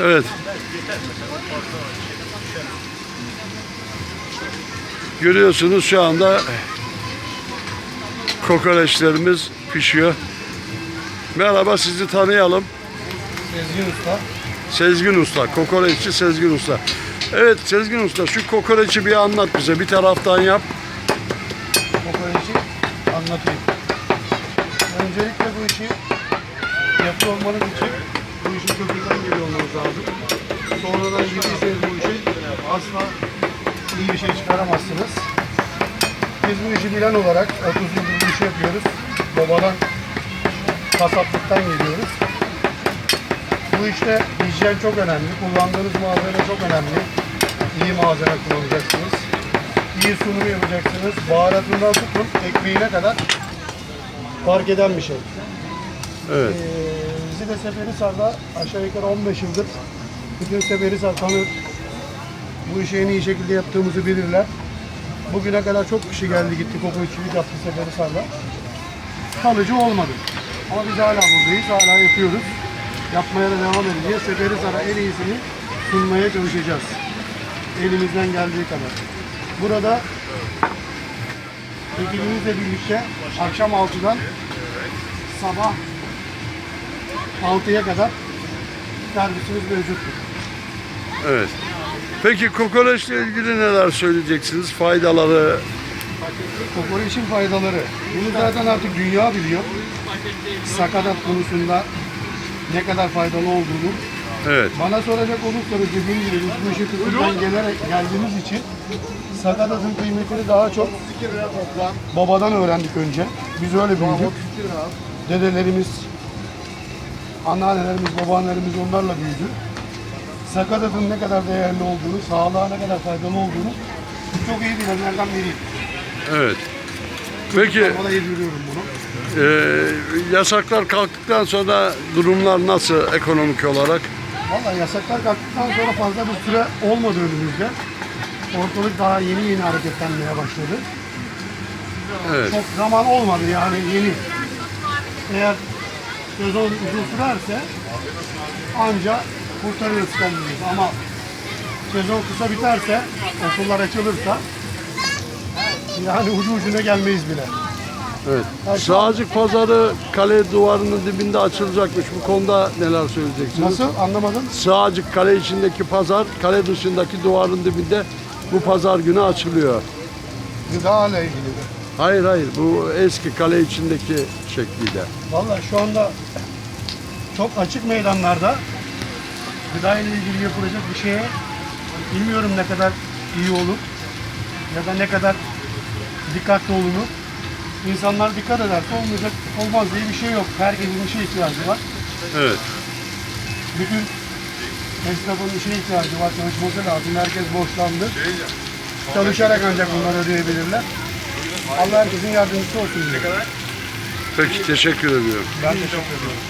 Evet. Görüyorsunuz şu anda kokoreçlerimiz pişiyor. Merhaba sizi tanıyalım. Sezgin Usta. Sezgin Usta, kokoreççi Sezgin Usta. Evet Sezgin Usta şu kokoreçi bir anlat bize. Bir taraftan yap. Kokoreç'i anlatayım. Öncelikle bu işi yapıyor olmanız için bu işin kökünden geliyor olmanız lazım. Sonradan girdiyseniz bu işi asla iyi bir şey çıkaramazsınız. Biz bu işi bilen olarak 30 yıldır bu işi yapıyoruz. Babadan kasaplıktan geliyoruz. Bu işte hijyen çok önemli. Kullandığınız malzeme çok önemli. İyi malzeme kullanacaksınız. İyi sunum yapacaksınız. Baharatından tutun ekmeğine kadar fark eden bir şey. Evet. Ee, bizi de Seferihisar'da aşağı yukarı 15 yıldır bütün Seferihisar tanır. Bu işi en iyi şekilde yaptığımızı bilirler. Bugüne kadar çok kişi geldi gitti kokoreççilik yaptı Seferihisar'da. Kalıcı olmadı. Ama biz hala buradayız, hala yapıyoruz. Yapmaya da devam edeceğiz. Seferihisar'a en iyisini sunmaya çalışacağız. Elimizden geldiği kadar. Burada ekibimizle birlikte akşam 6'dan sabah 6'ya kadar servisimiz mevcuttur. Evet. Peki kokoreçle ilgili neler söyleyeceksiniz? Faydaları, Kokoreçin faydaları. Bunu zaten artık dünya biliyor. Sakatat konusunda ne kadar faydalı olduğunu. evet. Bana soracak olursanız dediğim gibi biz bu işi kısımdan gelerek geldiğimiz için sakatatın kıymetini daha çok babadan öğrendik önce. Biz öyle büyüdük. Dedelerimiz, anneannelerimiz, babaannelerimiz onlarla büyüdü. Sakatatın ne kadar değerli olduğunu, sağlığa ne kadar faydalı olduğunu çok iyi bilenlerden biriyim. Evet. Peki bunu. e, yasaklar kalktıktan sonra durumlar nasıl ekonomik olarak? Vallahi yasaklar kalktıktan sonra fazla bir süre olmadı önümüzde. Ortalık daha yeni yeni hareketlenmeye başladı. Evet. Çok zaman olmadı yani yeni. Eğer sezon uzun sürerse anca kurtarırız kendimizi ama sezon kısa biterse, okullar açılırsa yani ucu ucuna gelmeyiz bile. Evet. Sağcık pazarı kale duvarının dibinde açılacakmış. Bu konuda neler söyleyeceksiniz? Nasıl? Anlamadım. Sağcık kale içindeki pazar, kale dışındaki duvarın dibinde bu pazar günü açılıyor. Gıda ile ilgili. Hayır hayır bu eski kale içindeki şekliyle. Vallahi şu anda çok açık meydanlarda gıda ile ilgili yapılacak bir şeye bilmiyorum ne kadar iyi olur ya da ne kadar dikkatli olunur. İnsanlar dikkat ederse olmayacak, olmaz diye bir şey yok. Herkesin işe ihtiyacı var. Evet. Bütün esnafın işe ihtiyacı var, çalışması lazım. Herkes borçlandı. Çalışarak ancak bunları ödeyebilirler. Allah herkesin yardımcısı olsun. diyor. Peki teşekkür ediyorum. Ben teşekkür ediyorum.